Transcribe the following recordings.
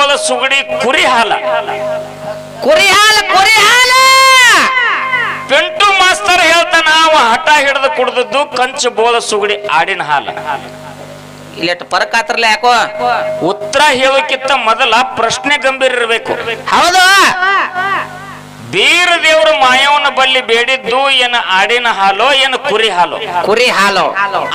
ಬೋಲ ಸುಗಡಿ ಕುರಿ ಹಾಲ ಕುರಿ ಹಾಲ ಕುರಿ ಹಾಲ ಪಿಂಟು ಮಾಸ್ತರ್ ಹೇಳ್ತಾನ ಅವ ಹಠ ಹಿಡಿದು ಕುಡ್ದದ್ದು ಕಂಚ ಬೋಲ ಸುಗಡಿ ಆಡಿನ ಹಾಲ. ಇಲ್ಲಿಟ್ಟು ಪರಕ್ ಆತ್ರಲ್ಲ ಯಾಕೋ? ಉತ್ತರ ಹೇಳೋಕ್ಕಿಂತ ಮೊದಲ ಪ್ರಶ್ನೆ ಗಂಭೀರ ಇರಬೇಕು. ಹೌದು. ಬೀರ ದೇವರು ಮಾಯವನ ಬಲ್ಲಿ ಬೇಡಿದ್ದು ಏನ ಆಡಿನ ಹಾಲೋ ಏನು ಕುರಿ ಹಾಲು? ಕುರಿ ಹಾಲು.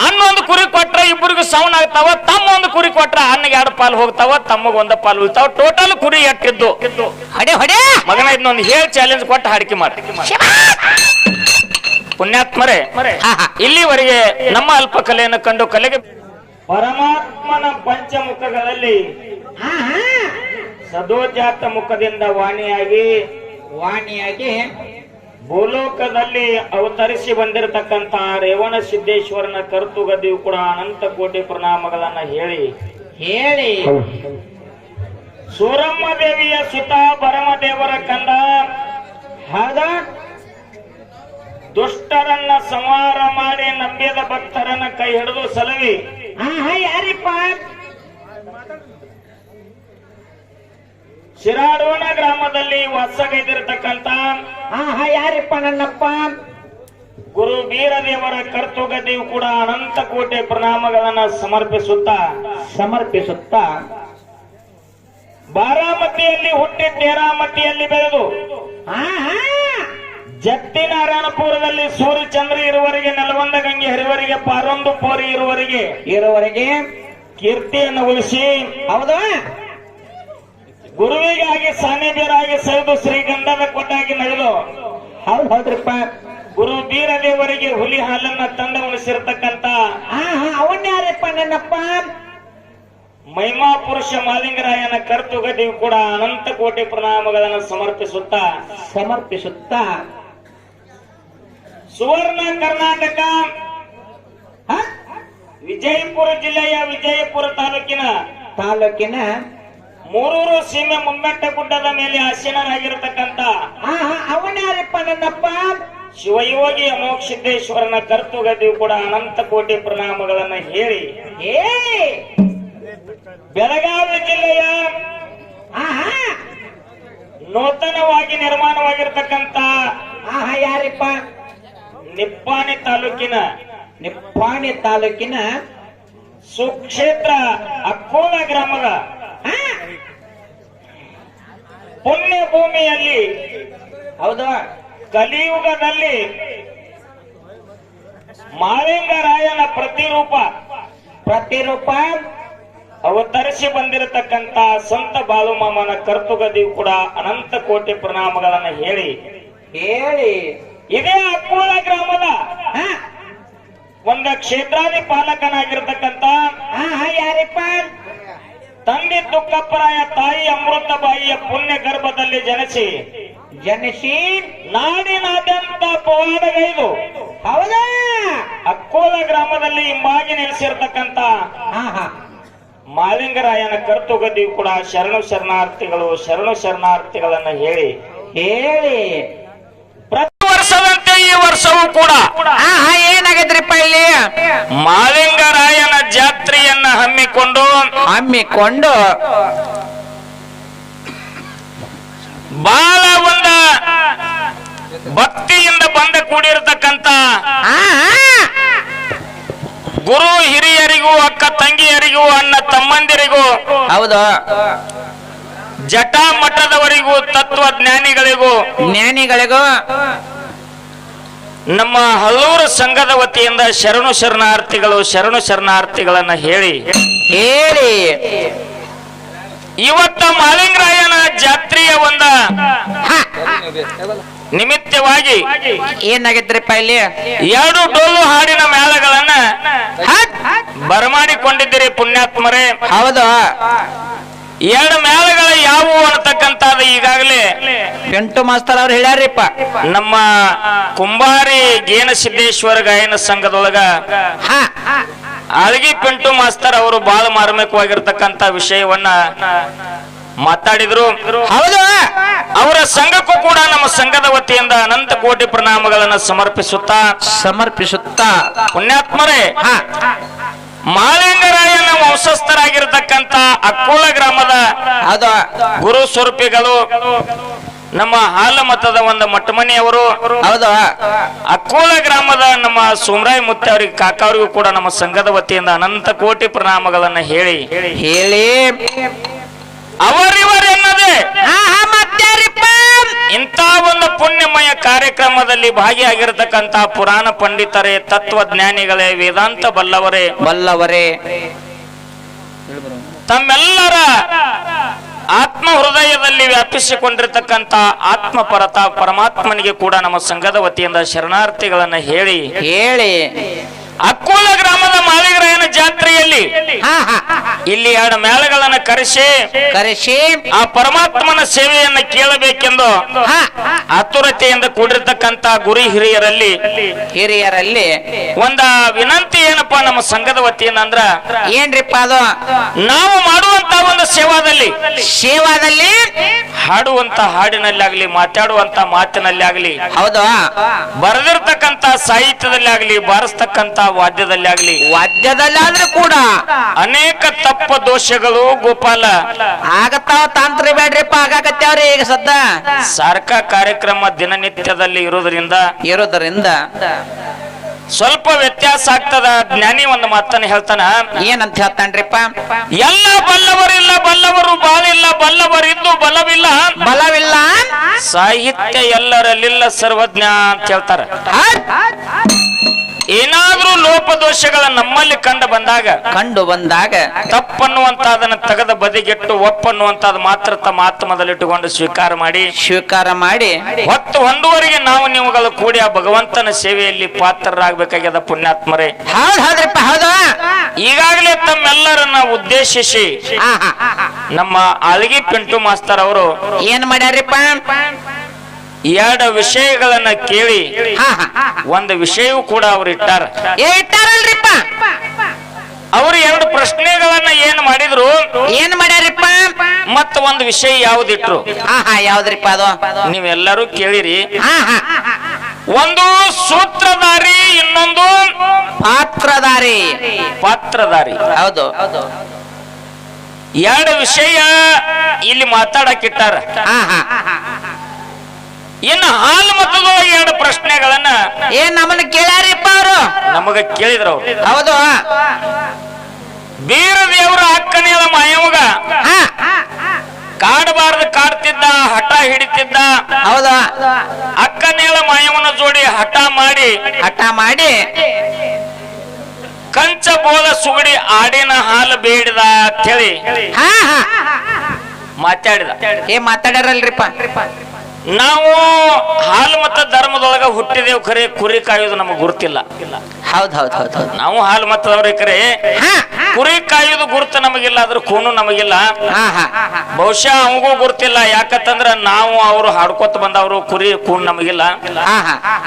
ಅನ್ನೊಂದು ಕುರಿ ಕೊಟ್ರ ಇಬ್ಬರಿಗೂ ಸೌನ್ ಆಗ್ತಾವ ತಮ್ಮ ಒಂದು ಕುರಿ ಕೊಟ್ರ ಅನ್ನ ಎರಡು ಪಾಲು ಹೋಗ್ತಾವ ತಮ್ಮಗ ಒಂದ ಪಾಲು ಉಳಿತಾವ. ಟೋಟಲ್ ಕುರಿ ಎಟ್ಟಿದ್ದು. ಹಡೆ ಹೊಡೆ. ಮಗನ ಇದನ್ನೊಂದು ಹೇಳಿ ಚಾಲೆಂಜ್ ಕೊಟ್ಟು ಹಾಡಿಕೆ ಮಾಡಿ. ಪುಣ್ಯಾತ್ಮರೇ. ಇಲ್ಲಿವರೆಗೆ ನಮ್ಮ ಅಲ್ಪ ಕಲೆಯನ್ನು ಕಂಡು ಕಲೆಗೆ ಪರಮಾತ್ಮನ ಪಂಚಮುಖಗಳಲ್ಲಿ ಸದೋಜಾತ ಮುಖದಿಂದ ವಾಣಿಯಾಗಿ ವಾಣಿಯಾಗಿ ಭೂಲೋಕದಲ್ಲಿ ಅವತರಿಸಿ ಬಂದಿರತಕ್ಕಂತ ರೇವಣ ಸಿದ್ದೇಶ್ವರನ ಕರ್ತುಗದಿಯು ಕೂಡ ಅನಂತ ಕೋಟಿ ಪ್ರಣಾಮಗಳನ್ನ ಹೇಳಿ. ಹೇಳಿ. ಸೂರಮ್ಮ ದೇವಿಯ ಸುತ ಭರಮದೇವರ ಕಂದ ಹದ ದುಷ್ಟರನ್ನ ಸಂಹಾರ ಮಾಡಿ ನಂಬಿದ ಭಕ್ತರನ್ನ ಕೈ ಹಿಡಿದು ಸಲವಿ. ಯಾರಿಪ್ಪ? ಶಿರಾಡೋಣ ಗ್ರಾಮದಲ್ಲಿ ವಾಸಗೈದಿರತಕ್ಕಂತ ಯಾರಿಪ್ಪ ನನ್ನಪ್ಪ? ಗುರು ಬೀರದೇವರ ಕರ್ತುಗದಿಯು ಕೂಡ ಅನಂತ ಕೋಟೆ ಪ್ರಣಾಮಗಳನ್ನ ಸಮರ್ಪಿಸುತ್ತಾ. ಸಮರ್ಪಿಸುತ್ತ? ಬಾರಾಮತಿಯಲ್ಲಿ ಹುಟ್ಟಿ ತೇರಾಮತಿಯಲ್ಲಿ ಬೆಳೆದು ಜತ್ತಿನಾರಾಯಣಪುರದಲ್ಲಿ ಸೂರ್ಯಚಂದ್ರ ಇರುವರಿಗೆ ನೆಲವಂದ ಗಂಗೆ ಹರಿವರಿಗೆ ಪಾರೊಂದು ಪೋರಿ ಇರುವರಿಗೆ ಇರುವರಿಗೆ ಕೀರ್ತಿಯನ್ನು ಉಳಿಸಿ. ಹೌದು? ಗುರುವಿಗಾಗಿ ಸಾನ್ನಿಧ್ಯರಾಗಿ ಸೆಳೆದು ಶ್ರೀಗಂಧದ ಕೊಟ್ಟಾಗಿ ನಡೆದು ಹೌದು ಹೌದ್ರಿಪ್ಪ. ಗುರು ಬೀರದೇವರಿಗೆ ಹುಲಿ ಹಾಲನ್ನ ತಂದ ಉಣಿಸಿರ್ತಕ್ಕಂತ ಅವನ್ ಯಾರಪ್ಪ ನನ್ನಪ್ಪ? ಮಹಿಮಾ ಪುರುಷ ಮಾಲಿಂಗರಾಯನ ಕರ್ತುಗದಿಯು ಕೂಡ ಅನಂತ ಕೋಟಿ ಪ್ರಣಾಮಗಳನ್ನು ಸಮರ್ಪಿಸುತ್ತಾ ಸಮರ್ಪಿಸುತ್ತ. ಸುವರ್ಣ ಕರ್ನಾಟಕ ಹ? ವಿಜಯಪುರ ಜಿಲ್ಲೆಯ ವಿಜಯಪುರ ತಾಲೂಕಿನ ತಾಲೂಕಿನ ಮೂರೂರು ಸೀಮೆ ಮುಮ್ಮೆಟ್ಟ ಗುಡ್ಡದ ಮೇಲೆ ಆಸೀನರಾಗಿರತಕ್ಕಂತ ಅವನ್ ಯಾರಪ್ಪ ನನ್ನಪ್ಪ? ಶಿವಯೋಗಿ ಮೋಕ್ಷಿದ್ದೇಶ್ವರನ ಕರ್ತುಗದಿಯು ಕೂಡ ಅನಂತ ಕೋಟಿ ಪ್ರಣಾಮಗಳನ್ನ ಹೇಳಿ. ಬೆಳಗಾವಿ ಜಿಲ್ಲೆಯ ಆಹಾ! ನೂತನವಾಗಿ ನಿರ್ಮಾಣವಾಗಿರ್ತಕ್ಕಂತ ಆಹಾ ಯಾರಿಪ್ಪ? ನಿಪ್ಪಾಣಿ ತಾಲೂಕಿನ ನಿಪ್ಪಾಣಿ ತಾಲೂಕಿನ ಸುಕ್ಷೇತ್ರ ಅಕ್ಕೋಲ ಗ್ರಾಮದ ಪುಣ್ಯ ಭೂಮಿಯಲ್ಲಿ ಹೌದಾ? ಕಲಿಯುಗದಲ್ಲಿ ಮಾಳಿಂಗರಾಯನ ಪ್ರತಿರೂಪ ಪ್ರತಿರೂಪ ಅವತರಿಸಿ ಬಂದಿರತಕ್ಕಂತ ಸಂತ ಬಾಲುಮಾಮನ ಕರ್ತುಗದಿಯು ಕೂಡ ಅನಂತ ಕೋಟಿ ಪ್ರಣಾಮಗಳನ್ನ ಹೇಳಿ. ಹೇಳಿ. ಇದೇ ಅಕ್ಕೋಲ ಗ್ರಾಮದ ಒಂದ ಕ್ಷೇತ್ರಾಧಿ ಪಾಲಕನಾಗಿರ್ತಕ್ಕಂತ ಯಾರಿಪ್ಪ? ತಂದೆ ದುಃಖಪ್ಪರಾಯ ತಾಯಿ ಅಮೃತಬಾಯಿಯ ಪುಣ್ಯ ಗರ್ಭದಲ್ಲಿ ಜನಿಸಿ ಜನಿಸಿ ನಾಡಿನಾದ್ಯಂತ ಪವಾಡಗೈದು ಹೌದಾ? ಅಕ್ಕೋಲ ಗ್ರಾಮದಲ್ಲಿ ಹಿಂಬಾಗಿ ನೆಲೆಸಿರ್ತಕ್ಕಂತ ಮಾಲಿಂಗರಾಯನ ಕರ್ತುಗದಿಯು ಕೂಡ ಶರಣು ಶರಣಾರ್ಥಿಗಳು ಶರಣು ಶರಣಾರ್ಥಿಗಳನ್ನ ಹೇಳಿ ಹೇಳಿ. ಪ್ರತಿ ವರ್ಷದಂತೆ ಈ ವರ್ಷವೂ ಕೂಡ ಆಹಾ ಏನಾಗೈತ್ರಿಪ್ಪ ಇಲ್ಲಿ? ಮಾಲಿಂಗರಾಯನ ಹಮ್ಮಿಕೊಂಡು ಹಮ್ಮಿಕೊಂಡು ಬಾಲ ಒಂದ ಭಕ್ತಿಯಿಂದ ಬಂದ ಕೂಡಿರತಕ್ಕಂತ ಗುರು ಹಿರಿಯರಿಗೂ ಅಕ್ಕ ತಂಗಿಯರಿಗೂ ಅಣ್ಣ ತಮ್ಮಂದಿರಿಗೂ ಹೌದು. ಜಟಾ ಮಠದವರಿಗೂ ತತ್ವಜ್ಞಾನಿಗಳಿಗೂ ಜ್ಞಾನಿಗಳಿಗೂ ನಮ್ಮ ಹಲ್ಲೂರು ಸಂಘದ ವತಿಯಿಂದ ಶರಣು ಶರಣಾರ್ಥಿಗಳು ಶರಣು ಶರಣಾರ್ಥಿಗಳನ್ನ ಹೇಳಿ. ಹೇಳಿ. ಇವತ್ತ ಮಾಲಿಂಗರಾಯನ ಜಾತ್ರೆಯ ಒಂದ ನಿಮಿತ್ತವಾಗಿ ಏನಾಗಿದ್ರಪ್ಪ ಇಲ್ಲಿ? ಎರಡು ಡೊಳ್ಳು ಹಾಡಿನ ಮೇಳಗಳನ್ನ ಬರಮಾಡಿಕೊಂಡಿದ್ದೀರಿ ಪುಣ್ಯಾತ್ಮರೇ. ಹೌದು. ಎರಡು ಮೇಲಗಳ ಯಾವುವು ಅನ್ನತಕ್ಕಂಥದ್ದು ಈಗಾಗಲೇ. ಪಿಂಟು ಮಾಸ್ತರ್ ಅವ್ರು ಹೇಳ್ಯಾರಿಪ್ಪ. ನಮ್ಮ ಕುಂಬಾರಿ ಗೇನ ಸಿದ್ದೇಶ್ವರ ಗಾಯನ ಸಂಘದೊಳಗ ಅಳಗಿ ಪೆಂಟು ಮಾಸ್ತರ್ ಅವರು ಬಹಳ ಮಾರ್ಮಿಕವಾಗಿರ್ತಕ್ಕಂಥ ವಿಷಯವನ್ನ ಮಾತಾಡಿದ್ರು. ಹೌದು. ಅವರ ಸಂಘಕ್ಕೂ ಕೂಡ ನಮ್ಮ ಸಂಘದ ವತಿಯಿಂದ ಅನಂತ ಕೋಟಿ ಪ್ರಣಾಮಗಳನ್ನ ಸಮರ್ಪಿಸುತ್ತಾ. ಸಮರ್ಪಿಸುತ್ತಾ. ಪುಣ್ಯಾತ್ಮರೇ ಹಾ. ವಂಶಸ್ಥರಾಗಿರ್ತಕ್ಕಂಥ ಅಕ್ಕೋಳ ಗ್ರಾಮದ ಅದ ಗುರು ಸ್ವರೂಪಿಗಳು ನಮ್ಮ ಹಾಲ ಮತದ ಒಂದು ಮಟ್ಟಮನೆಯವರು ಹೌದು. ಅಕ್ಕೋಳ ಗ್ರಾಮದ ನಮ್ಮ ಸುಮರಾಯ್ ಮುತ್ತೆ ಅವರಿಗೆ ಕಾಕ ಅವ್ರಿಗೂ ಕೂಡ ನಮ್ಮ ಸಂಘದ ವತಿಯಿಂದ ಅನಂತ ಕೋಟಿ ಪ್ರಣಾಮಗಳನ್ನ ಹೇಳಿ. ಹೇಳಿ. ಅವರಿವರೆನ್ನದೆ ಹಾ ಹಾ ಮತ್ತಾರಿಪ್ಪ ಇಂಥ ಒಂದು ಪುಣ್ಯಮಯ ಕಾರ್ಯಕ್ರಮದಲ್ಲಿ ಭಾಗಿಯಾಗಿರತಕ್ಕಂತಹ ಪುರಾಣ ಪಂಡಿತರೇ ತತ್ವಜ್ಞಾನಿಗಳೇ ವೇದಾಂತ ಬಲ್ಲವರೇ. ಬಲ್ಲವರೇ. ತಮ್ಮೆಲ್ಲರ ಆತ್ಮ ಹೃದಯದಲ್ಲಿ ವ್ಯಾಪಿಸಿಕೊಂಡಿರ್ತಕ್ಕಂತ ಆತ್ಮಪರತ ಪರಮಾತ್ಮನಿಗೆ ಕೂಡ ನಮ್ಮ ಸಂಘದ ವತಿಯಿಂದ ಶರಣಾರ್ಥಿಗಳನ್ನ ಹೇಳಿ ಹೇಳಿ. ಅಕ್ಕೋಲ ಗ್ರಾಮದ ಮಾಳಿಗರಾಯನ ಜಾತ್ರೆಯಲ್ಲಿ ಹಾ ಹಾ ಇಲ್ಲಿ ಎರಡು ಮೇಳಗಳನ್ನ ಕರೆಸಿ ಕರೆಸಿ. ಆ ಪರಮಾತ್ಮನ ಸೇವೆಯನ್ನ ಕೇಳಬೇಕೆಂದು ಆತುರತೆಯಿಂದ ಕೂಡಿರ್ತಕ್ಕಂತ ಗುರಿ ಹಿರಿಯರಲ್ಲಿ ಹಿರಿಯರಲ್ಲಿ ಒಂದ ವಿನಂತಿ ಏನಪ್ಪಾ ನಮ್ಮ ಸಂಘದ ವತಿಯಿಂದ ಅಂದ್ರ ಏನ್ರಿಪ್ಪ ಅದು? ನಾವು ಮಾಡುವಂತ ಒಂದು ಸೇವಾದಲ್ಲಿ ಸೇವಾದಲ್ಲಿ ಹಾಡುವಂತ ಹಾಡಿನಲ್ಲಿ ಆಗ್ಲಿ ಮಾತಾಡುವಂತ ಮಾತಿನಲ್ಲಿ ಆಗ್ಲಿ ಹೌದು. ಬರೆದಿರ್ತಕ್ಕಂತ ಸಾಹಿತ್ಯದಲ್ಲಿ ಆಗ್ಲಿ ಬಾರಿಸ್ತಕ್ಕಂತ ವಾದ್ಯದಲ್ಲಿ ಆಗ್ಲಿ ವಾದ್ಯದಲ್ಲಾದ್ರೂ ಕೂಡ ಅನೇಕ ತಪ್ಪ ದೋಷಗಳು ಗೋಪಾಲ. ಆಗತ್ತಾವ ತಾಂತ್ರಿ ಬೇಡ್ರಿಪ್ಪ ಆಗಾಕತ್ಯಾವ್ರಿ ಈಗ ಸದ್ದ? ಸರ್ಕ ಕಾರ್ಯಕ್ರಮ ದಿನನಿತ್ಯದಲ್ಲಿ ಇರೋದ್ರಿಂದ ಇರೋದ್ರಿಂದ ಸ್ವಲ್ಪ ವ್ಯತ್ಯಾಸ ಆಗ್ತದ ಜ್ಞಾನಿ ಒಂದು ಮಾತನ್ನ ಹೇಳ್ತಾನ. ಏನಂತ ಹೇಳ್ತಾನ್ರಿಪ್ಪ? ಎಲ್ಲ ಬಲ್ಲವರಿಲ್ಲ ಬಲ್ಲವರು ಬಾಳಿಲ್ಲ ಬಲ್ಲವರಿದ್ದು ಬಲವಿಲ್ಲ. ಬಲವಿಲ್ಲ ಸಾಹಿತ್ಯ ಎಲ್ಲರಲ್ಲಿಲ್ಲ ಸರ್ವಜ್ಞ ಅಂತ ಹೇಳ್ತಾರ. ಏನಾದ್ರೂ ಲೋಪದೋಷಗಳ ನಮ್ಮಲ್ಲಿ ಕಂಡು ಬಂದಾಗ ಕಂಡು ಬಂದಾಗ ತಪ್ಪನ್ನುವಂತ ಅದನ್ನ ತೆಗೆದ ಬದಿಗೆಟ್ಟು ಒಪ್ಪನ್ನುವಂತದ್ ಮಾತ್ರ ತಮ್ಮ ಆತ್ಮದಲ್ಲಿಟ್ಟುಕೊಂಡು ಸ್ವೀಕಾರ ಮಾಡಿ ಸ್ವೀಕಾರ ಮಾಡಿ ಹೊತ್ತು ಒಂದುವರೆಗೆ ನಾವು ನೀವುಗಳು ಕೂಡಿ ಆ ಭಗವಂತನ ಸೇವೆಯಲ್ಲಿ ಪಾತ್ರರಾಗಬೇಕಾಗ್ಯದ ಪುಣ್ಯಾತ್ಮರೇ. ಹೌದ್ರಪ್ಪ ಹೌದು? ಈಗಾಗಲೇ ತಮ್ಮೆಲ್ಲರನ್ನ ಉದ್ದೇಶಿಸಿ. ನಮ್ಮ ಆಳ್ಗಿ ಪಿಂಟು ಮಾಸ್ತರ್ ಅವರು ಏನ್ ಮಾಡ್ಯಾರಿಪ್ಪ ಎರಡು ವಿಷಯಗಳನ್ನ ಕೇಳಿ. ಒಂದು ವಿಷಯವೂ ಕೂಡ ಅವ್ರು ಇಟ್ಟಾರ. ಇಟ್ಟಾರಲ್ರಿಪ್ಪ? ಅವರು ಎರಡು ಪ್ರಶ್ನೆಗಳನ್ನ ಏನ್ ಮಾಡಿದ್ರು? ಏನ್ ಮಾಡ್ಯಾರಿಪ್ಪ? ಮತ್ತ ಒಂದು ವಿಷಯ ಯಾವ್ದಿಟ್ರು? ಯಾವ್ದ್ರಿಪ್ಪ ಅದು? ನೀವೆಲ್ಲರೂ ಕೇಳಿರಿ. ಹಾ ಹಾ. ಒಂದು ಸೂತ್ರಧಾರಿ ಇನ್ನೊಂದು ಪಾತ್ರಧಾರಿ. ಪಾತ್ರಧಾರಿ. ಹೌದು. ಎರಡು ವಿಷಯ ಇಲ್ಲಿ ಮಾತಾಡಕ್ಕಿಟ್ಟಾರ ಹಾ ಹಾ. ಇನ್ನು ಹಾಲು ಮತದ ಎರಡು ಪ್ರಶ್ನೆಗಳನ್ನ ಏನ್ ನಮ್ಮನ್ನ ಕೇಳ್ಯಾರಿಪ್ಪ ಅವರು? ನಮಗ ಕೇಳಿದ್ರು ಅವ್ರು. ಹೌದು. ಬೀರ ದೇವರ ಅಕ್ಕನೇಳ ಮಾಯವಾಗ ಹಾ. ಕಾಡಬಾರದು ಕಾಡ್ತಿದ್ದ ಹಠ ಹಿಡಿತಿದ್ದ. ಹೌದಾ. ಅಕ್ಕನೇಳ ಮಾಯವನ ಜೋಡಿ ಹಠ ಮಾಡಿ. ಹಠ ಮಾಡಿ. ಕಂಚ ಬೋಲ ಸುಗಡಿ ಆಡಿನ ಹಾಲು ಬೇಡಿದ ಅಂತೇಳಿ ಹಾ ಹಾ. ಮಾತಾಡಿದ. ಏ ಮಾತಾಡ್ಯಾರಲ್ರಿಪ್ಪ. ನಾವು ಹಾಲು ಮತ ಧರ್ಮದೊಳಗ ಹುಟ್ಟಿದೇವ್ ಖರೆ ಕುರಿ ಕಾಯೋದು ನಮಗ್ ಗುರುತಿಲ್ಲ. ಹೌದ್ ಹೌದ್ ಹೌದ್ ನಾವು ಹಾಲು ಮತ್ತದವ್ರೆ ಹಾ. ಕುರಿ ಕಾಯೋದು ಗುರುತು ನಮಗಿಲ್ಲ ಅದ್ರ ಕೂನು ನಮಗಿಲ್ಲ. ಬಹುಶಃ ಅವಗೂ ಗುರುತಿಲ್ಲ ಯಾಕಂತಂದ್ರ ನಾವು ಅವರು ಹಾಡ್ಕೊತ ಬಂದವರು ಕುರಿ ಕೂನ್ ನಮಗಿಲ್ಲ.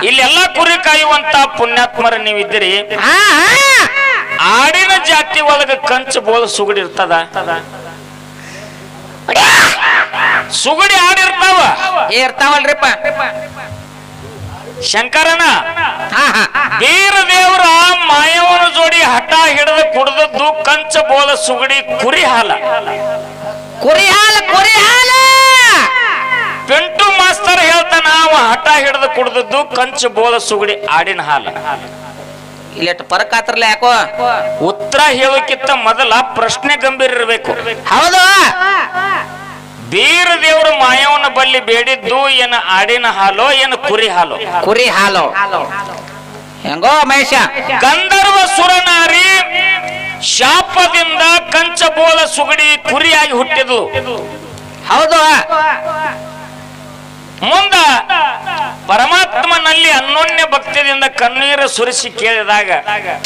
ಇಲ್ಲೆಲ್ಲಾ ಕುರಿ ಕಾಯುವಂತ ಪುಣ್ಯಾತ್ಮರ ನೀವಿದ್ದೀರಿ. ಆಡಿನ ಜಾತಿ ಒಳಗ ಕಂಚು ಬೋಲ್ ಸುಗಡಿ ಇರ್ತದ. ಸುಗಡಿ ಆಡಿರ್ತಾವ. ಇರ್ತಾವಲ್ರಿಪ್ಪ. ಶಂಕರನ ಬೀರ ದೇವರ ಮಾಯವನ ಜೋಡಿ ಹಠ ಹಿಡಿದು ಕುಡಿದದ್ದು ಕಂಚ ಬೋಲ ಸುಗಡಿ ಕುರಿ ಹಾಲ ಕುರಿ ಹಾಲ ಕುರಿ ಹಾಲ ಪಿಂಟು ಮಾಸ್ತರ್ ಹೇಳ್ತಾನ ಅವ ಹಠ ಹಿಡಿದು ಕುಡಿದದ್ದು ಕಂಚ ಬೋಲ ಸುಗಡಿ ಆಡಿನ ಹಾಲ. ಇಲ್ಲೆಟ್ಟು ಪರಕ್ ಆತ್ರಲ್ಲ ಯಾಕೋ? ಉತ್ತರ ಹೇಳೋಕ್ಕಿಂತ ಮೊದಲ ಪ್ರಶ್ನೆ ಗಂಭೀರ ಇರಬೇಕು. ಹೌದು. ಬೀರ ದೇವರು ಮಾಯವನ ಬಲ್ಲಿ ಬೇಡಿದ್ದು ಏನ ಆಡಿನ ಹಾಲೋ ಏನು ಕುರಿ ಹಾಲು? ಕುರಿ ಹಾಲು. ಹೆಂಗೋ ಮಹೇಶ? ಗಂಧರ್ವ ಸುರನಾರಿ ಶಾಪದಿಂದ ಕಂಚಬೋಳ ಸುಗಡಿ ಕುರಿಯಾಗಿ ಹುಟ್ಟಿದು ಹೌದು. ಮುಂದ ಪರಮಾತ್ಮನಲ್ಲಿ ಅನ್ಯೋನ್ಯ ಭಕ್ತಿಯಿಂದ ಕಣ್ಣೀರು ಸುರಿಸಿ ಕೇಳಿದಾಗ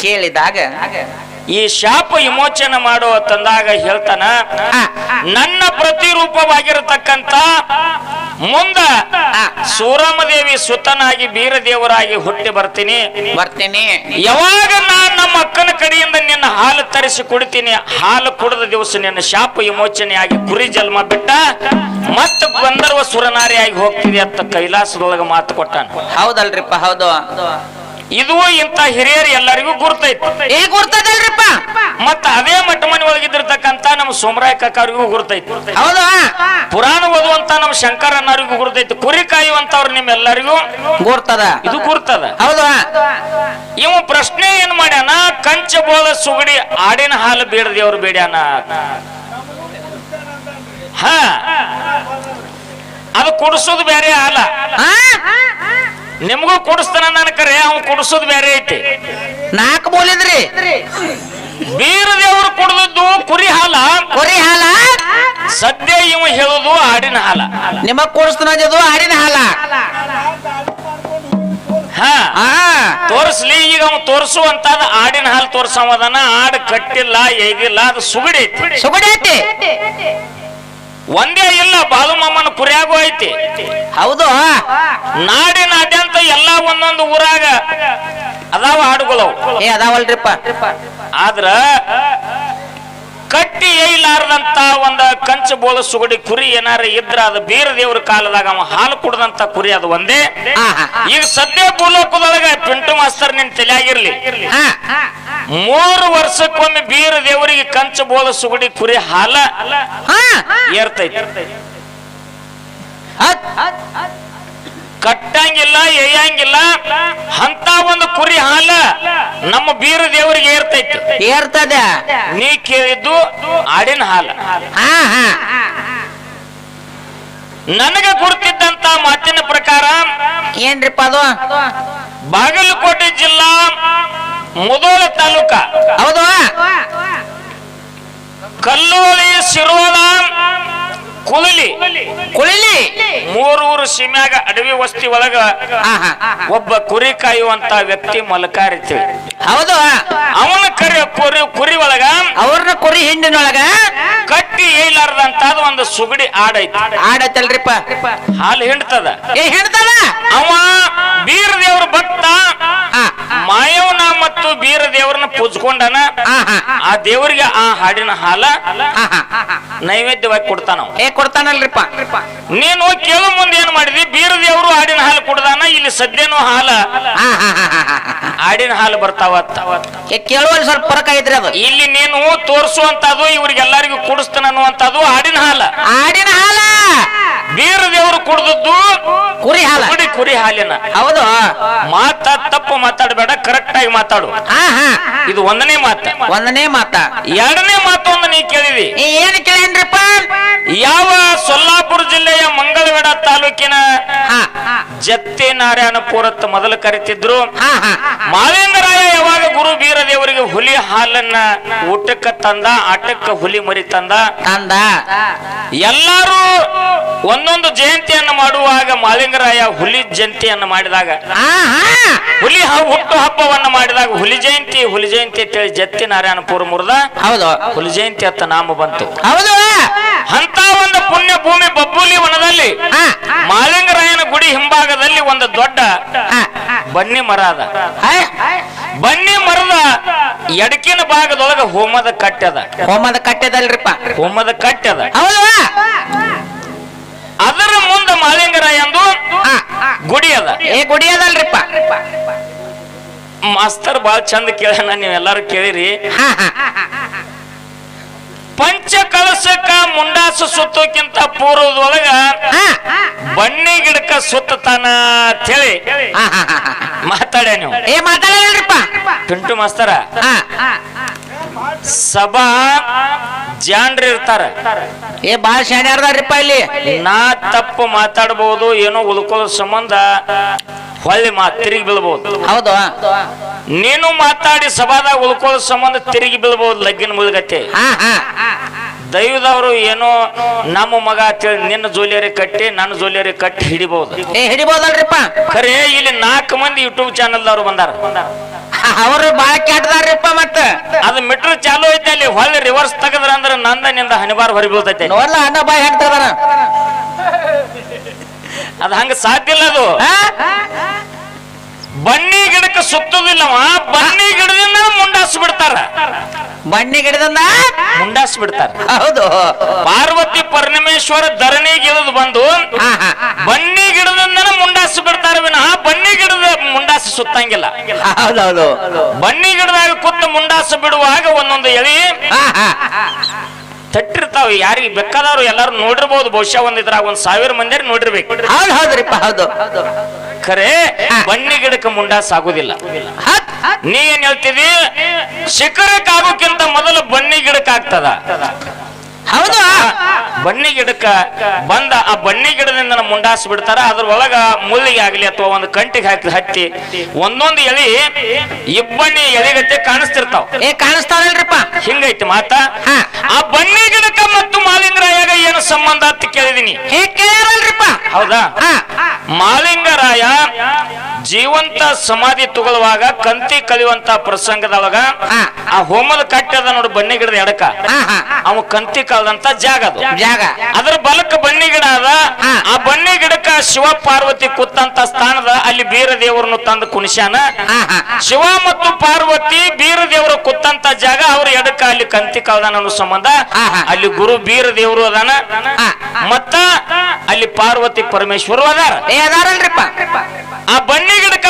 ಕೇಳಿದಾಗ ಈ ಶಾಪ ವಿಮೋಚನೆ ಮಾಡುವ ತಂದಾಗ ಹೇಳ್ತಾನ ನನ್ನ ಪ್ರತಿರೂಪವಾಗಿರತಕ್ಕಂತ ಮುಂದ ಸೂರಮದೇವಿ ಸುತನಾಗಿ ಬೀರದೇವರಾಗಿ ಹುಟ್ಟಿ ಬರ್ತೀನಿ. ಬರ್ತೀನಿ. ಯಾವಾಗ ನಾನು ನಮ್ಮ ಅಕ್ಕನ ಕಡೆಯಿಂದ ನಿನ್ನ ಹಾಲು ತರಿಸಿ ಕುಡಿತೀನಿ ಹಾಲು ಕುಡಿದ ದಿವಸ ನಿನ್ನ ಶಾಪ ವಿಮೋಚನೆಯಾಗಿ ಕುರಿ ಜನ್ಮ ಬಿಟ್ಟ ಮತ್ತ ಗಂಧರ್ವ ಸುರನಾರಿಯಾಗಿ ಹೋಗ್ತೀನಿ ಅಂತ ಕೈಲಾಸದೊಳಗ ಮಾತು ಕೊಟ್ಟಾನ. ಹೌದಲ್ರಿಪ್ಪ ಹೌದು. ಇದು ಇಂತ ಹಿರಿಯರು ಎಲ್ಲರಿಗೂ ಗುರ್ತೈತಿ. ಏ ಗುರ್ತದಲ್ರಿಪ್ಪ? ಮತ್ತ ಅದೇ ಮಠಮನಿ ಒಳಗಿದ್ದಿರ್ತಕ್ಕಂತ ನಮ್ಮ ಸೋಮರಾಯ ಕಾಕ ಗುರುತೈತಿ. ಹೌದು ಪುರಾಣ ಓದುವಂತ ನಮ್ಮ ಅನ್ನೋರಿಗೂ ಗುರ್ತೈತಿ. ಕುರಿ ಕಾಯುವಂತವ್ರು ನಿಮ್ಮೆಲ್ಲರಿಗೂ ಗುರ್ತದ. ಇದು ಗುರ್ತದ. ಹೌದಾ ಇವ ಪ್ರಶ್ನೆ ಏನ್ ಮಾಡ್ಯಾನ? ಕಂಚ ಬೋಳ ಸುಗಡಿ ಆಡಿನ ಹಾಲು ಬೇಡದೇವ್ರು ಬೇಡ್ಯಾನ? ಹ. ಅದು ಕುಡಿಸೋದು ಬೇರೆ ಹಾಲ? ನಿಮಗೂ ಕುಡಿಸ್ತಾನ ನನ್ನ ಕರೆ ಅವ್ನು ಕುಡಿಸೋದು ಬೇರೆ ಐತಿ. ನಾಲ್ಕು ಬೋಲಿದ್ರಿ. ಬೀರ ದೇವರು ಕುಡಿದದ್ದು ಕುರಿ ಹಾಲ. ಕುರಿ ಹಾಲ? ಸದ್ಯ ಇವ ಹೇಳುದು ಆಡಿನ ಹಾಲ. ನಿಮಗ್ ಕುಡಿಸ್ತಾನದು ಆಡಿನ ಹಾಲ. ಹಾ ಆ ತೋರಿಸ್ಲಿ ಈಗ ಅವ್ ತೋರಿಸುವಂತಾದ ಆಡಿನ ಹಾಲು ತೋರಿಸ ಆಡ್ ಕಟ್ಟಿಲ್ಲ ಏಗಿಲ್ಲ ಅದು ಸುಗಡಿ ಐತಿ. ಸುಗಡಿ ಐತಿ. ಒಂದೇ ಇಲ್ಲ ಬಾಲು ಮಾಮನ ಕುರಿಯಾಗೂ ಐತಿ. ಹೌದು. ನಾಡಿನಾದ್ಯಂತ ಎಲ್ಲ ಒಂದೊಂದು ಊರಾಗ ಅದಾವ ಹಾಡುಗಳವು. ಏ ಅದಾವಲ್ರಿಪ್ಪ. ಆದ್ರ ಕಟ್ಟಿ ಏಯ್ಲಾರದಂತ ಒಂದ ಕಂಚ ಬೋಳ ಸುಗಡಿ ಕುರಿ ಏನಾರ ಇದ್ರ ಅದು ಬೀರ ದೇವ್ರ ಕಾಲದಾಗ ಅವ ಹಾಲು ಕುಡ್ದಂತ ಕುರಿ ಅದು ಒಂದೇ. ಈಗ ಸದ್ಯ ಭೂಲೋಕದೊಳಗ ಪಿಂಟು ಮಾಸ್ತರ್ ನಿನ್ ತಲೆಯಾಗಿರ್ಲಿ. ಹಾ. ಮೂರು ವರ್ಷಕ್ಕೊಮ್ಮೆ ಬೀರ ದೇವರಿಗೆ ಕಂಚ ಬೋಳ ಸುಗಡಿ ಕುರಿ ಹಾಲ. ಏರ್ತೈತಿ. ಕಟ್ಟಂಗಿಲ್ಲ ಏಯಂಗಿಲ್ಲ ಅಂತ ಒಂದು ಕುರಿ ಹಾಲ ನಮ್ಮ ಬೀರ ದೇವರಿಗೆ ಏರ್ತೈತಿ. ಏರ್ತದ? ನೀ ಕೇಳಿದ್ದು ಆಡಿನ ಹಾಲ. ನನಗೆ ಗುರುತಿದ್ದಂತ ಮಾತಿನ ಪ್ರಕಾರ ಏನ್ರಿಪ್ಪ ಅದು? ಬಾಗಲಕೋಟೆ ಜಿಲ್ಲಾ ಮುದೋಳ ತಾಲೂಕ. ಹೌದು. ಕಲ್ಲೋಳಿ ಶಿರೋಳ ಕುಳಲಿ ಕುಳಿಲಿ ಮೂರೂರು ಸೀಮ್ಯಾಗ ಅಡವಿ ವಸ್ತಿ ಒಳಗ ಒಬ್ಬ ಕುರಿ ಕಾಯುವಂತ ವ್ಯಕ್ತಿ ಮಲಕಾರಿತಿ ಹೌದು. ಅವನ ಕರಿ ಕುರಿ ಕುರಿ ಒಳಗ ಅವ್ರನ್ನ ಕುರಿ ಹಿಂಡಿನೊಳಗ ಕಟ್ಟಿ ಏಲಾರದಂತ ಒಂದು ಸುಗಡಿ ಆಡೈತಿ. ಆಡೈತಲ್ರಿಪ್ಪ. ಹಾಲು ಹಿಂಡ್ತದ. ಏ ಹಿಂಡ್ತದ? ಅವ ಬೀರ ದೇವ್ರ ಭಕ್ತ ಮಾಯವನ ಮತ್ತು ಬೀರ ದೇವ್ರನ್ನ ಪೂಜ್ಕೊಂಡನ. ಆ ದೇವರಿಗೆ ಆ ಹಾಡಿನ ಹಾಲ ನೈವೇದ್ಯವಾಗಿ ಕೊಡ್ತಾನ ಅವ. ಏ ಕೊಡ್ತಾನಲ್ರಿಪ್ಪ. ನೀನು ಕೇಳು ಮುಂದೆ ಏನ್ ಮಾಡಿದಿ? ಬೀರ ದೇವರು ಹಾಡಿನ ಹಾಲು ಕುಡ್ದಾನ ಇಲ್ಲಿ ಸದ್ಯನು ಹಾಲ. ಹಾ ಹಾ ಹಾ ಹಾ ಹಾ. ಹಾಡಿನ ಹಾಲು ಬರ್ತಾವ ಏ ಕೇಳುವಲ್ಲಿ ಸ್ವಲ್ಪ ಫರಕ ಐತ್ರಿ ಅದು. ಇಲ್ಲಿ ನೀನು ತೋರಿಸುವಂತದು ಇವ್ರಿಗೆಲ್ಲರಿಗೂ ಕುಡಿಸ್ತಾನ ಅನ್ನುವಂಥದ್ದು ಹಾಡಿನ ಹಾಲ. ಆಡಿನ ಹಾಲ. ಬೀರ ದೇವರು ಕುಡ್ದದ್ದು ಕುರಿ ಹಾಲ ಕುಡಿ ಕುರಿ ಹಾಲಿನ ಹೌದು. ಮಾತ ತಪ್ಪು ಮಾತಾಡಬೇಡ ಕರೆಕ್ಟ್ ಆಗಿ ಮಾತಾಡು. ಹಾ ಹಾ ಇದು ಒಂದನೇ ಮಾತ. ಒಂದನೇ ಮಾತ. ಎರಡನೇ ಮಾತು ಒಂದು ನೀ ಕೇಳಿದಿ. ಏ ಏನ್ ಕೇಳೇನ್ರಿಪ್ಪ ಯಾವ ಸೊಲ್ಲಾಪುರ ಜಿಲ್ಲೆಯ ಮಂಗಳವೇಡ ತಾಲೂಕಿನ ಹಾ. ಜತ್ತಿ ನಾರಾಯಣಪುರ ಅಂತ ಮೊದಲು ಕರಿತಿದ್ರು. ಹಾ ಹಾ. ಮಾವೇಂದ್ರಾಯ ಯಾವಾಗ ಗುರು ವೀರದೇವರಿಗೆ ಹುಲಿ ಹಾಲನ್ನ ಊಟಕ್ಕ ತಂದ ಆಟಕ್ಕ ಹುಲಿ ಮರಿ ತಂದ. ತಂದ. ಎಲ್ಲರೂ ಒಂದೊಂದು ಜಯಂತಿಯನ್ನು ಮಾಡುವಾಗ ಮಾಲಿಂಗರಾಯ ಹುಲಿ ಜಯಂತಿಯನ್ನು ಮಾಡಿದಾಗ ಹುಲಿ ಹುಟ್ಟು ಹಬ್ಬವನ್ನ ಮಾಡಿದಾಗ ಹುಲಿ ಜಯಂತಿ ಹುಲಿ ಜಯಂತಿ ಅಂತೇಳಿ ಜತ್ತಿ ನಾರಾಯಣಪುರ ಮುರಿದ ಹೌದು. ಹುಲಿ ಜಯಂತಿ ಅಂತ ನಾಮ ಬಂತು. ಹೌದು. ಅಂತ ಒಂದು ಪುಣ್ಯ ಭೂಮಿ ಬಬ್ಬುಲಿ ವನದಲ್ಲಿ ಮಾಲಿಂಗರಾಯನ ಗುಡಿ ಹಿಂಭಾಗದಲ್ಲಿ ಒಂದು ದೊಡ್ಡ ಬನ್ನಿ ಮರ ಅದ. ಬನ್ನಿ ಮರದ ಎಡಕಿನ ಭಾಗದೊಳಗ ಹೋಮದ ಕಟ್ಟದ ಹೋಮದ ಕಟ್ಟೆದಲ್ರಿಪ್ಪ ಹೋಮದ ಕಟ್ಟದ ಹೌದು ಅದರ ಮುಂದ ಮಾಲಿಂಗರ ಎಂದು ಗುಡಿ ಅದ. ಏ ಗುಡಿ ಅದಲ್ರಿಪ್ಪ. ಮಾಸ್ತರ್ ಬಾಳ ಚಂದ ಕೇಳ ನೀವೆಲ್ಲಾರು ಕೇಳಿರಿ. ಪಂಚ ಕಳಸಕ್ಕ ಮುಂಡಾಸ ಸುತ್ತೋಕ್ಕಿಂತ ಪೂರ್ವದೊಳಗ ಬನ್ನಿ ಗಿಡಕ್ಕ ಸುತ್ತಾನ ಅಂತ ಹೇಳಿ. ಮಾತಾಡ್ಯ ನೀವು? ಏ ಮಾತಾಡ್ರಿಪ್ಪ ಪಿಂಟು ಮಾಸ್ತರ. ಸಭಾ ಜಾನ್ರಿ ಇರ್ತಾರ. ಏ ಬಾಳ ಶಾಣ್ಯಾರ್ದಾರ್ರಿಪ್ಪ ಇಲ್ಲಿ. ನಾ ತಪ್ಪು ಮಾತಾಡಬಹುದು ಏನೋ ಉಳ್ಕೊಳ್ಳೋ ಸಂಬಂಧ. ಹೊಳ್ಳಿ ಮಾತು ತಿರುಗಿ ಬೀಳ್ಬಹುದು ಹೌದು. ನೀನು ಮಾತಾಡಿ ಸಭಾದಾಗ ಉಳ್ಕೊಳ್ಳೋ ಸಂಬಂಧ ತಿರುಗಿ ಬೀಳ್ಬಹುದು ಲಗ್ಗಿನ ಮುಳುಗತ್ತೆ ದೈವದವರು ಏನೋ ನಮ್ಮ ಮಗ ಅಂತೇಳಿ ನಿನ್ನ ಜೋಲಿಯರಿ ಕಟ್ಟಿ ನನ್ನ ಜೋಲಿಯರಿ ಕಟ್ಟಿ ಹಿಡಿಬಹುದು ಹಿಡಿಬಹುದಲ್ರಿಪ್ಪ ಖರೇ ಇಲ್ಲಿ ನಾಲ್ಕು ಮಂದಿ ಯೂಟ್ಯೂಬ್ ಚಾನಲ್ದವರು ಬಂದಾರ. ಅವರು ಬಾಳ ಕೆಟ್ಟದಾರ್ರಿಪ್ಪ ಮತ್ತ. ಅದು ಮೀಟರ್ ಚಾಲು ಐತೆ ಅಲ್ಲಿ ಹೊಳ್ಳಿ ರಿವರ್ಸ್ ತೆಗದ್ರ ಅಂದ್ರೆ ನಂದ ನಿಂದ ಹನಿಬಾರ್ ಹೊರಿ ಬೀಳ್ತೈತೆ ನೋಡ್ಲ ಅನ್ನ ಬಾಯಿ ಅದು ಹಂಗ ಸಾಧ್ಯ ಇಲ್ಲ ಅದು. ಬನ್ನಿ ಗಿಡಕ್ಕೆ ಸುತ್ತದಿಲ್ಲವ ಬನ್ನಿ ಗಿಡದಿಂದ ಮುಂಡಾಸ್ ಬಿಡ್ತಾರ ಬನ್ನಿ ಗಿಡದಿಂದ? ಮುಂಡಾಸ್ ಬಿಡ್ತಾರ ಹೌದು. ಪಾರ್ವತಿ ಪರಮೇಶ್ವರ ಧರಣಿ ಗಿಡದ ಬಂದು. ಬನ್ನಿ ಗಿಡದಿಂದ ಮುಂಡಾಸ್ ಬಿಡ್ತಾರ ವಿನಃ ಬನ್ನಿ ಗಿಡದ ಮುಂಡಾಸ ಸುತ್ತಂಗಿಲ್ಲ. ಹೌದೌದು. ಬನ್ನಿ ಗಿಡದಾಗ ಕುತ್ತ ಮುಂಡಾಸ ಬಿಡುವಾಗ ಒಂದೊಂದು ಎಳಿ ತಟ್ಟ ಯಾರಿಗೆ ಬೇಕಾದವ್ರು ಎಲ್ಲಾರು ನೋಡಿರ್ಬೋದು. ಬಹುಶಃ ಒಂದ್ ಇದ್ರಾಗ ಒಂದ್ ಸಾವಿರ ಮಂದಿ ನೋಡಿರ್ಬೇಕು. ಹೌದು ಹೌದ್ರಿಪ್ಪ ಹೌದು. ಖರೆ ಬನ್ನಿ ಗಿಡಕ್ಕೆ ಮುಂಡ ಸಾಗುದಿಲ್ಲ. ನೀ ಏನ್ ಹೇಳ್ತೀವಿ ಶಿಖರಕ್ಕಾಗೋಕ್ಕಿಂತ ಮೊದಲು ಬನ್ನಿ ಗಿಡಕ್ಕೆ ಆಗ್ತದ. ಹೌದು. ಬನ್ನಿ ಗಿಡಕ್ಕ. ಬಂದ ಆ ಬನ್ನಿ ಗಿಡದಿಂದ ಮುಂಡಾಸ್ ಬಿಡ್ತಾರ. ಅದ್ರ ಒಳಗ ಮುಳ್ಳಿಗೆ ಆಗ್ಲಿ ಅಥವಾ ಒಂದು ಕಂಟಿಗೆ ಹಾಕಿ ಹತ್ತಿ ಒಂದೊಂದು ಎಳಿ ಇಬ್ಬಣ್ಣಿ ಎಲೆಗತ್ತೆ ಕಾಣಿಸ್ತಿರ್ತಾವ. ಏ ಕಾಣಿಸ್ತಾವಲ್ರಿಪ್ಪ. ಹಿಂಗೈತಿ ಮಾತ. ಆ ಬನ್ನಿ ಗಿಡಕ್ಕ ಮತ್ತು ಮಾಲಿಂಗರಾಯಾಗ ಏನು ಸಂಬಂಧ ಅಂತ ಕೇಳಿದೀನಿ. ಹೌದಾ. ಮಾಲಿಂಗರಾಯ ಜೀವಂತ ಸಮಾಧಿ ತಗೊಳ್ಳುವಾಗ ಕಂತಿ ಕಲಿಯುವಂತ ಪ್ರಸಂಗದೊಳಗ. ಆ ಹೋಮದ ಕಟ್ಟದ ನೋಡು ಬನ್ನಿ ಗಿಡದ ಎಡಕ. ಅವ ಕಂತಿ ಕಳ್ದಂತ ಜಾಗ ಅದು. ಜಾಗ. ಅದ್ರ ಬಲಕ್ಕ ಬನ್ನಿ ಗಿಡ ಅದ. ಆ ಬನ್ನಿ ಗಿಡಕ್ಕ ಶಿವ ಪಾರ್ವತಿ ಕೂತಂತ ಸ್ಥಾನದ ಅಲ್ಲಿ ಬೀರ ದೇವರನ್ನು ತಂದು ಕುಣಿಸ್ಯಾನ. ಶಿವ ಮತ್ತು ಪಾರ್ವತಿ ಬೀರ ದೇವರು ಕೂತಂತ ಜಾಗ ಅವ್ರ ಎಡಕ್ಕ ಅಲ್ಲಿ ಕಂತಿ ಕಳ್ದಾನ ಅನ್ನೋ ಸಂಬಂಧ. ಅಲ್ಲಿ ಗುರು ಬೀರ ದೇವರು ಅದಾನ ಮತ್ತ ಅಲ್ಲಿ ಪಾರ್ವತಿ ಪರಮೇಶ್ವರು ಅದಾರ. ಆ ಬನ್ನಿ ಗಿಡಕ್ಕ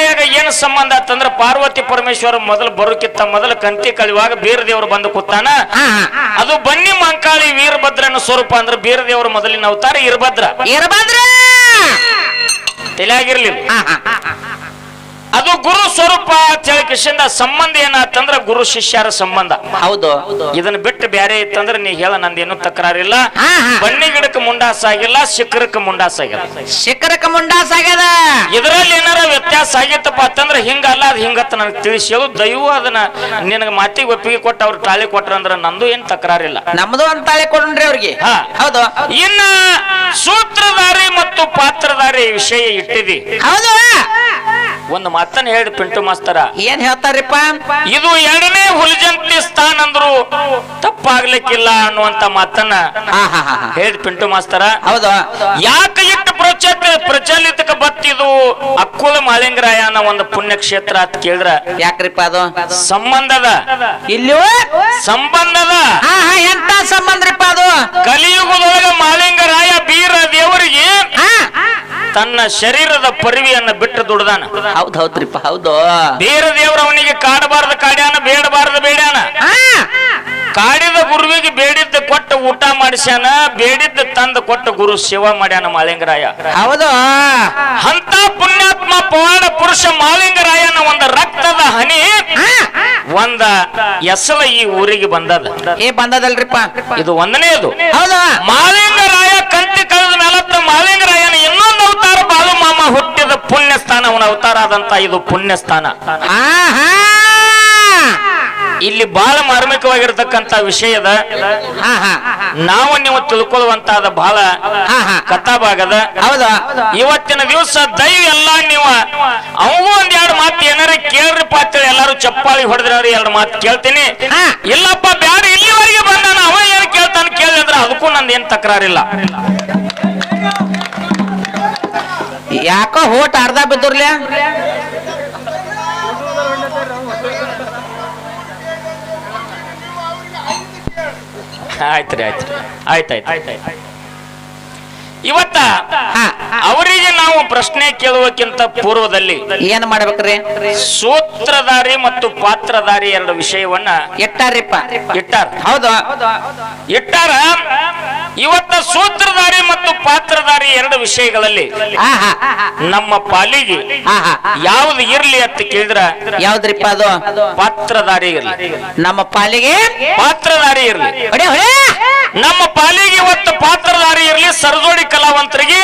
ಮಾಲಿಂಗರಾಯಾಗ ಏನು ಸಂಬಂಧ ಅಂತಂದ್ರ ಪಾರ್ವತಿ ಪರಮೇಶ್ವರ ಮೊದಲು ಬರುಕಿತ್ತ ಮೊದಲು ಕಂತಿ ಕಳಿಯುವಾಗ ಬೀರದೇವರು ಬಂದು ಕೂತಾನ. ಅದು ಬನ್ನಿ ಮಂಕಾಳಿ ವೀರಭದ್ರನ ಸ್ವರೂಪ ಅಂದ್ರೆ ಬೀರದೇವರು ಮೊದಲಿನ ಅವತಾರ ಇರಭದ್ರ ಇರಭದ್ರ ಹಾ. ಅದು ಗುರು ಸ್ವರೂಪ ಅಂತ ಹೇಳಿ ಕಿಶಿಂದ ಸಂಬಂಧ ಏನಾತಂದ್ರ ಗುರು ಶಿಷ್ಯರ ಸಂಬಂಧ. ಹೌದು. ಇದನ್ನ ಬಿಟ್ಟು ಬೇರೆ ಇತ್ತಂದ್ರೆ ನೀ ಹೇಳ ನಂದೇನು ತಕರಾರಿಲ್ಲ. ಬನ್ನಿ ಗಿಡಕ್ಕೆ ಮುಂಡಾಸ ಆಗಿಲ್ಲ ಶಿಖರಕ್ಕೆ ಮುಂಡಾಸ ಆಗಿಲ್ಲ ಶಿಖರಕ ಮುಂಡಾಸ ಆಗ್ಯದ ಇದರಲ್ಲಿ ಏನಾರ ವ್ಯತ್ಯಾಸ ಆಗಿತ್ತಪ್ಪ ಅಂತಂದ್ರೆ ಹಿಂಗಲ್ಲ ಅದು ಹಿಂಗತ್ತ ನನಗೆ ತಿಳಿಸಿ ಹೇಳು. ದೈವ ಅದನ್ನ ನಿನಗೆ ಮಾತಿಗೆ ಒಪ್ಪಿಗೆ ಕೊಟ್ಟು ಅವ್ರು ತಾಳಿ ಕೊಟ್ರ ಅಂದ್ರೆ ನಂದು ಏನ್ ತಕರಾರಿಲ್ಲ. ನಮ್ದು ಅಂತಾಳೆ ಕೊಡ್ರಿ ಅವ್ರಿಗೆ. ಹೌದು. ಇನ್ನ ಸೂತ್ರಧಾರಿ ಮತ್ತು ಪಾತ್ರಧಾರಿ ವಿಷಯ ಇಟ್ಟಿದಿ. ಹೌದು. ಒಂದು ಮಾತನ್ನ ಹೇಳಿ ಪಿಂಟು ಮಾಸ್ತರ. ಏನ್ ಹೇಳ್ತಾರಿಪ್ಪ? ಇದು ಎರಡನೇ ಹುಲಿಜಂತಿ ಸ್ಥಾನ ಅಂದ್ರು ತಪ್ಪಾಗ್ಲಿಕ್ಕಿಲ್ಲ ಅನ್ನುವಂತ ಮಾತನ್ನ. ಹೇಳಿ ಪಿಂಟು ಮಾಸ್ತರ. ಹೌದು. ಯಾಕೆ ಇಟ್ಟು ಪ್ರಚಲಿತ ಪ್ರಚಲಿತಕ್ಕೆ ಬತ್ತಿದು ಅಕ್ಕುಲ ಮಾಲಿಂಗರಾಯ ಅನ್ನೋ ಒಂದು ಪುಣ್ಯಕ್ಷೇತ್ರ ಅಂತ ಕೇಳಿದ್ರ. ಯಾಕ್ರಿಪ್ಪ ಅದು? ಸಂಬಂಧದ. ಇಲ್ಲಿ? ಸಂಬಂಧದ. ಎಂತ ಸಂಬಂಧ ಎಂತ ಸಂಬಂಧ್ರಿಪ್ಪ ಅದು? ಕಲಿಯುಗದೊಳಗ ಮಾಲಿಂಗರಾಯ ಬೀರ ದೇವರಿಗೆ ತನ್ನ ಶರೀರದ ಪರಿವಿಯನ್ನ ಬಿಟ್ಟು ದುಡ್ದಾನ. ಹೌದ್ ಹೌದ್ರಿಪ್ಪ ಹೌದು. ಬೇರ ದೇವ್ರ ಅವನಿಗೆ ಕಾಡಬಾರ್ದ ಕಾಡ್ಯಾನ ಬೇಡಬಾರ್ದ ಬೇಡ್ಯಾನ? ಹಾ ಕಾಡಿದ ಗುರುವಿಗೆ ಬೇಡಿದ್ದ ಕೊಟ್ಟ ಊಟ ಮಾಡಿಸ್ಯಾನ ಬೇಡಿದ್ದ ತಂದ ಕೊಟ್ಟ ಗುರು ಸೇವಾ ಮಾಡ್ಯಾನ ಮಾಲಿಂಗರಾಯ ಹೌದು. ಅಂತ ಪುಣ್ಯಾತ್ಮ ಪವಾಡ ಪುರುಷ ಮಾಲಿಂಗರಾಯನ ಒಂದು ರಕ್ತದ ಹನಿ ಹಾ. ಒಂದ ಎಸಲ ಈ ಊರಿಗೆ ಬಂದದ. ಏ ಬಂದದಲ್ರಿಪ್ಪ. ಇದು ಒಂದನೇದು ಹೌದು. ಮಾಲಿಂಗರಾಯ ಕಂತಿ ಕಳೆದ ಮೇಲತ್ತ ಮಾಲಿಂಗರಾಯನ ಇನ್ನೊಂದು ಅವತಾರ ಬಾಳು ಮಾಮ ಹುಟ್ಟಿದ ಪುಣ್ಯ ಅವತಾರ ಆದಂತ ಇದು ಪುಣ್ಯ ಸ್ಥಾನ ಇಲ್ಲಿ ಬಹಳ ಮಾರ್ಮಿಕವಾಗಿರ್ತಕ್ಕಂತ ವಿಷಯದ ನಾವು ನೀವು ತಿಳ್ಕೊಳ್ಳುವಂತಾದ ಬಹಳ. ಕಥಾಭಾಗದ. ಹೌದಾ? ಇವತ್ತಿನ ದಿವಸ ದೈವ ಎಲ್ಲ ನೀವು ಅವು ಒಂದ್ ಎರಡು ಮಾತು ಏನಾರ ಕೇಳ್ರಿಪ್ಪ ಅಂತೇಳಿ ಎಲ್ಲಾರು ಚಪ್ಪಾಳಿ ಹೊಡೆದ್ರಿ ಎರಡು ಮಾತು ಕೇಳ್ತೀನಿ. ಇಲ್ಲಪ್ಪ ಬ್ಯಾಡ ಇಲ್ಲಿವರೆಗೆ ಬಂದಾನ ಅವ ಏನ್ ಕೇಳ್ತಾನೆ ಕೇಳಿದ್ರೆ ಅದಕ್ಕೂ ನಂದು ಏನ್ ತಕರಾರಿಲ್ಲ. ಯಾಕೋ ಹೋಟ್ ಅರ್ಧ ಬಿದ್ದುರ್ಲ? ಆಯ್ತ್ರಿ ಆಯ್ತ್ರಿ. ಆಯ್ತಾಯ್ತು ಇವತ್ತ ಹಾ. ಅವರಿಗೆ ನಾವು ಪ್ರಶ್ನೆ ಕೇಳುವಕ್ಕಿಂತ ಪೂರ್ವದಲ್ಲಿ ಏನ್ ಮಾಡ್ಬೇಕ್ರಿ? ಸೂತ್ರಧಾರಿ ಮತ್ತು ಪಾತ್ರಧಾರಿ ಎರಡು ವಿಷಯವನ್ನ ಇಟ್ಟಾರಿಪ್ಪ ಇಟ್ಟಾರ. ಹೌದು. ಇಟ್ಟಾರ ಇವತ್ತ ಸೂತ್ರಧಾರಿ ಮತ್ತು ಪಾತ್ರಧಾರಿ ಎರಡು ವಿಷಯಗಳಲ್ಲಿ ನಮ್ಮ ಪಾಲಿಗೆ ಯಾವ್ದು ಇರ್ಲಿ ಅಂತ ಕೇಳಿದ್ರ? ಯಾವ್ದ್ರಿಪ್ಪ ಅದು? ಪಾತ್ರಧಾರಿ ಇರ್ಲಿ. ನಮ್ಮ ಪಾಲಿಗೆ? ಪಾತ್ರಧಾರಿ ಇರ್ಲಿ. ನಮ್ಮ ಪಾಲಿಗೆ ಇವತ್ತು ಪಾತ್ರಧಾರಿ ಇರ್ಲಿ ಸರಜೋಡಿ ಕಲಾವಂತರಿಗೆ.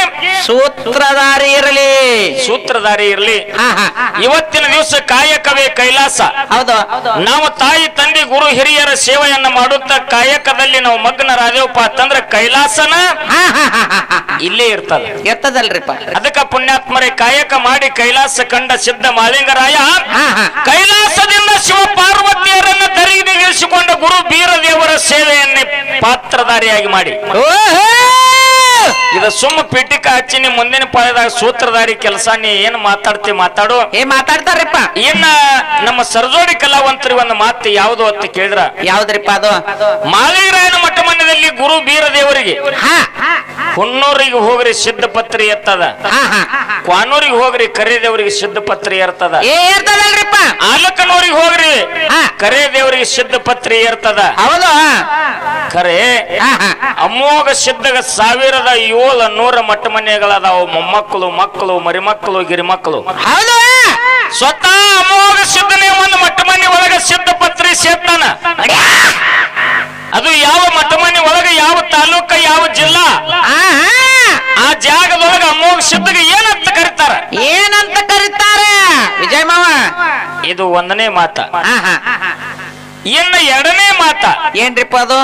ಸೂತ್ರಧಾರಿ ಇರಲಿ. ಸೂತ್ರಧಾರಿ ಇರ್ಲಿ. ಇವತ್ತಿನ ದಿವಸ ಕಾಯಕವೇ ಕೈಲಾಸ. ಹೌದು. ನಾವು ತಾಯಿ ತಂದೆ ಗುರು ಹಿರಿಯರ ಸೇವೆಯನ್ನ ಮಾಡುತ್ತಾ ಕಾಯಕದಲ್ಲಿ ನಾವು ಮಗ್ನರಾದೇವಪ್ಪ ಅಂತಂದ್ರೆ ಕೈಲಾಸನ ಇಲ್ಲೇ ಇರ್ತದ ಎತ್ತದಲ್ರಿಪ್ಪ. ಅದಕ್ಕ ಪುಣ್ಯಾತ್ಮರೇ ಕಾಯಕ ಮಾಡಿ ಕೈಲಾಸ ಕಂಡ ಸಿದ್ಧ ಮಾಲಿಂಗರಾಯ ಕೈಲಾಸದಿಂದ ಶಿವ ಪಾರ್ವತಿಯರನ್ನ ತರಿಗೆ ಗುರು ಬೀರದೇವರ ಸೇವೆಯನ್ನೇ ಪಾತ್ರಧಾರಿಯಾಗಿ ಮಾಡಿ. ಇದು ಸುಮ್ಮ ಪಿಟಿಕ ಹಚ್ಚಿ ನೀ ಮುಂದಿನ ಪಾಯದಾಗ ಸೂತ್ರಧಾರಿ ಕೆಲಸ ನೀ ಏನ್ ಮಾತಾಡ್ತಿ ಮಾತಾಡು. ಏ ಮಾತಾಡ್ತಾರಪ್ಪ ಇನ್ನ ನಮ್ಮ ಸರ್ಜೋಡಿ ಕಲಾವಂತರಿ ಒಂದು ಮಾತು ಯಾವುದು ಅಂತ ಕೇಳಿದ್ರ? ಯಾವ್ದ್ರಿಪ್ಪ ಅದು? ಮಾಲೀರಾಯನ ಮಠ ಮನೆಯಲ್ಲಿ ಗುರು ಬೀರ ದೇವರಿಗೆ ಹುಣ್ಣೂರಿಗೆ ಹೋಗ್ರಿ ಸಿದ್ಧಪತ್ರಿ ಎತ್ತದ. ಹಾ ಹಾ. ಕ್ವಾನೂರಿಗೆ ಹೋಗ್ರಿ ಕರೆ ದೇವರಿಗೆ ಇರ್ತದ ಪತ್ರಿ ಇರ್ತದಲ್ರಿಪ್ಪ ಆಲಕನೂರಿಗೆ ಹೋಗ್ರಿ ಹಾ. ಕರೆ ದೇವರಿಗೆ ಸಿದ್ಧಪತ್ರಿ ಇರ್ತದ ಹೌದು ಕರೆ ಅಮೋಘ ಸಿದ್ಧಗ ಸಾವಿರದ ಏಳು ನೂರ ಮಟ್ಟ ಮನೆಗಳದಾವು. ಮೊಮ್ಮಕ್ಕಳು ಮಕ್ಕಳು ಮರಿಮಕ್ಕಳು ಗಿರಿಮಕ್ಕಳು. ಹೌದು. ಸ್ವತಃ ಅಮೋಘ ಸಿದ್ಧನೇ ಒಂದು ಮಟ್ಟ ಮನೆ ಒಳಗ ಸಿದ್ಧಪತ್ರಿ ಸೇರ್ತಾನ. ಅದು ಯಾವ ಮಟ್ಟ ಮನೆ ಒಳಗ ಯಾವ ತಾಲೂಕ ಯಾವ ಜಿಲ್ಲಾ? ಆ ಜಾಗದೊಳಗ ಅಮೋಘ ಸಿದ್ಧಗೆ ಏನಂತ ಕರೀತಾರ? ಏನಂತ ಕರೀತಾರೆ? ವಿಜಯ ಮಾವ. ಇದು ಒಂದನೇ ಮಾತ. ಇನ್ನು ಎರಡನೇ ಮಾತ. ಏನ್ರಿಪ್ಪ ಅದು?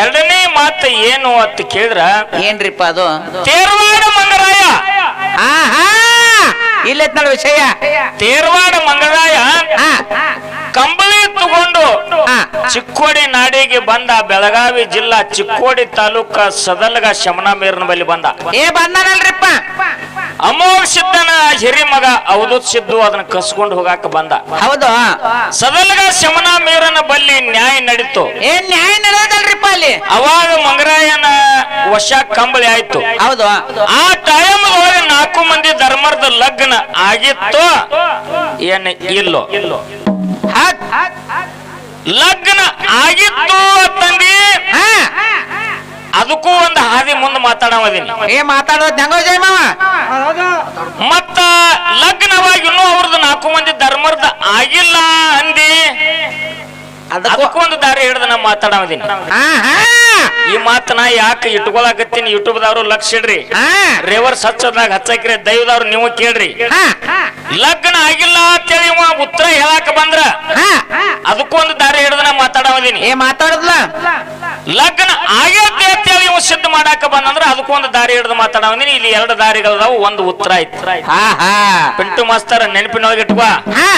ಎರಡನೇ ಮಾತ ಏನು ಅಂತ ಕೇಳಿದ್ರ? ಏನ್ರಿಪ್ಪ ಅದು? ತೇರ್ವಾಡ ಮಂಗರಾಯ ಇಲ್ಲೈತ್ ನೋಡು ವಿಷಯ. ತೇರ್ವಾಡ ಮಂಗರಾಯ ಕಂಬಳಿ ತಗೊಂಡು ಚಿಕ್ಕೋಡಿ ನಾಡಿಗೆ ಬಂದ ಬೆಳಗಾವಿ ಜಿಲ್ಲಾ ಚಿಕ್ಕೋಡಿ ತಾಲೂಕ ಸದಲಗ ಶಮನ ಮೇರನ ಬಳಿ ಬಂದ. ಏ ಬಂದಾನಲ್ರಿಪ್ಪ. ಅಮೋಘ ಸಿದ್ಧನ ಹಿರಿಮಗ ಅವಧೂತ್ ಸಿದ್ದು ಅದನ್ನ ಕಸ್ಕೊಂಡು ಹೋಗಾಕ ಬಂದ. ಹೌದು. ಸದಲಗ ಶಮನ ಮೇರನ ಬಲ್ಲಿ ನ್ಯಾಯ ನಡೀತು. ಏನ್ ನ್ಯಾಯ ನಡೆಯೋದಲ್ರಿಪ್ಪ ಅಲ್ಲಿ? ಅವಾಗ ಮಂಗರಾಯನ ವಶ ಕಂಬಳಿ ಆಯ್ತು. ಹೌದು. ಆ ಟೈಮ್ ಒಳಗೆ ನಾಲ್ಕು ಮಂದಿ ಧರ್ಮದ ಲಗ್ನ ಆಗಿತ್ತು? ಏನ್ ಇಲ್ಲೋ? ಇಲ್ಲೋ ಲಗ್ನ ಆಗಿತ್ತು ಅಂತಂದಿ? ಹಾ. ಅದಕ್ಕೂ ಒಂದು ಹಾದಿ ಮುಂದೆ ಮಾತಾಡವದೀನಿ ಏ ಮಾತಾಡೋದು ಹೆಂಗೋ ಮಾವ ಮತ್ತ ಲಗ್ನವಾಗಿ ಇನ್ನೂ ಅವ್ರದ್ದು ನಾಲ್ಕು ಮಂದಿ ಧರ್ಮದ ಆಗಿಲ್ಲ ಅಂದಿ. ಅದಕ್ಕೂ ಒಂದು ದಾರಿ ಹಿಡಿದು ನಾ ಹಾ ಹಾ. ಈ ಮಾತನ ಯಾಕೆ ಇಟ್ಕೊಳಕತ್ತೀನಿ ಯೂಟ್ಯೂಬ್ದವ್ರು? ಲಕ್ಷ ಇಡ್ರಿ. ರೇವರ್ ರೇವರ್ಸ್ ಹಚ್ಚೋದಾಗ ಹಚ್ಚಕ್ರಿ ದೈವದವ್ರು ನೀವು ಕೇಳ್ರಿ. ಲಗ್ನ ಆಗಿಲ್ಲ ಅಂತೇಳಿ ಇವ ಉತ್ತರ ಹೇಳಾಕ ಬಂದ್ರ? ಹಾ. ಅದಕ್ಕೂ ಒಂದು ದಾರಿ ಹಿಡಿದ ನಾ ಮಾತಾಡೋದೀನಿ ಏ ಮಾತಾಡದ್ಲ ಲಗ್ನ ಆಗೈತೆ ಅಂತೇಳಿ ಇವ ಸಿದ್ಧ ಮಾಡಾಕ ಬಂದಂದ್ರ ಅದಕ್ಕೂ ಒಂದು ದಾರಿ ಹಿಡಿದು ಮಾತಾಡೋದೀನಿ ಇಲ್ಲಿ ಎರಡು ದಾರಿಗಳದಾವು ಒಂದು ಉತ್ತರ ಐತಿ ಪಿಂಟು ಮಾಸ್ತರ ನೆನಪಿನೊಳಗೆ ಇಟ್ಕೋ ಹಾ.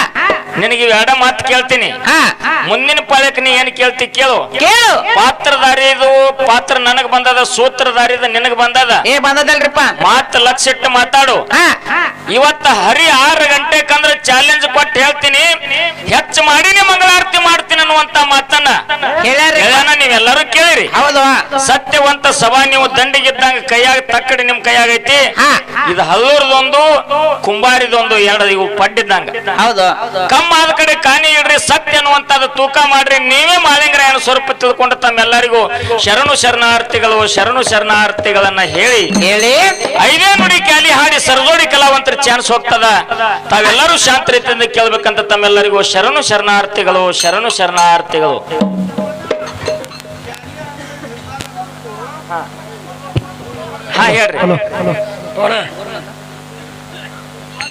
ನಿನಗೆ ಎರಡ ಮಾತು ಕೇಳ್ತೀನಿ. ಹಾ. ಮುಂದಿನ ಪಾಳ್ಯಕ್ಕೆ ನೀ ಏನ್ ಕೇಳ್ತಿ ಕೇಳು. ಕೇಳು. ಪಾತ್ರಧಾರಿದು ಪಾತ್ರ ನನಗ್ ಬಂದದ ಸೂತ್ರಧಾರಿದ ನಿನಗ್ ಬಂದದ. ಏ ಬಂದದಲ್ರಿಪ್ಪ. ಮಾತ್ ಲಕ್ಷ ಇಟ್ಟು ಮಾತಾಡು. ಇವತ್ತ ಹರಿ ಆರು ಗಂಟೆಕಂದ್ರ ಚಾಲೆಂಜ್ ಕೊಟ್ಟು ಹೇಳ್ತೀನಿ. ಹೆಚ್ಚು ಮಾಡಿನೇ ಮಂಗಳಾರತಿ ಮಾಡ್ತೀನಿ ಅನ್ನುವಂತ ಮಾತನ್ನ. ಹೇಳ್ಯಾನ ನೀವೆಲ್ಲರೂ ಕೇಳಿರಿ. ಹೌದು. ಸತ್ಯವಂತ ಸಭಾ ನೀವು ದಂಡಿಗಿದ್ದಂಗ ಕೈಯಾಗ ತಕ್ಕಡಿ ನಿಮ್ ಕೈಯಾಗೈತಿ. ಇದು ಹಲ್ಲೂರದೊಂದು ಕುಂಬಾರಿದೊಂದು ಎರಡು ಇವು ಪಡ್ಡಿದ್ದಂಗ. ಹೌದು. ಕಮ್ಮ ಆದ ಕಡೆ ಕಾಣಿ ಇಡ್ರಿ ಸತ್ಯ ಅನ್ನುವಂಥದ್ದು ತೂಕ ಮಾಡ್ರಿ ನೀವೇ ಮಾಳಿಂಗರಾಯನ ಸ್ವರೂಪ ತಿಳ್ಕೊಂಡು ತಮ್ಮೆಲ್ಲರಿಗೂ ಶರಣು ಶರಣಾರ್ಥಿಗಳು ಶರಣು ಶರಣಾರ್ಥಿಗಳನ್ನ ಹೇಳಿ. ಹೇಳಿ. ಐದೇ ನುಡಿ ಕ್ಯಾಲಿ ಹಾಡಿ ಸರದೋಡಿ ಕಲಾವಂತರ ಚಾನ್ಸ್ ಹೋಗ್ತದ. ತಾವೆಲ್ಲರೂ ಶಾಂತ ರೀತಿಯಿಂದ ಕೇಳ್ಬೇಕಂತ ತಮ್ಮೆಲ್ಲರಿಗೂ ಶರಣು ಶರಣಾರ್ಥಿಗಳು ಶರಣು ಶರಣಾರ್ಥಿಗಳು. ಹಾ ಹೇಳ್ರಿ.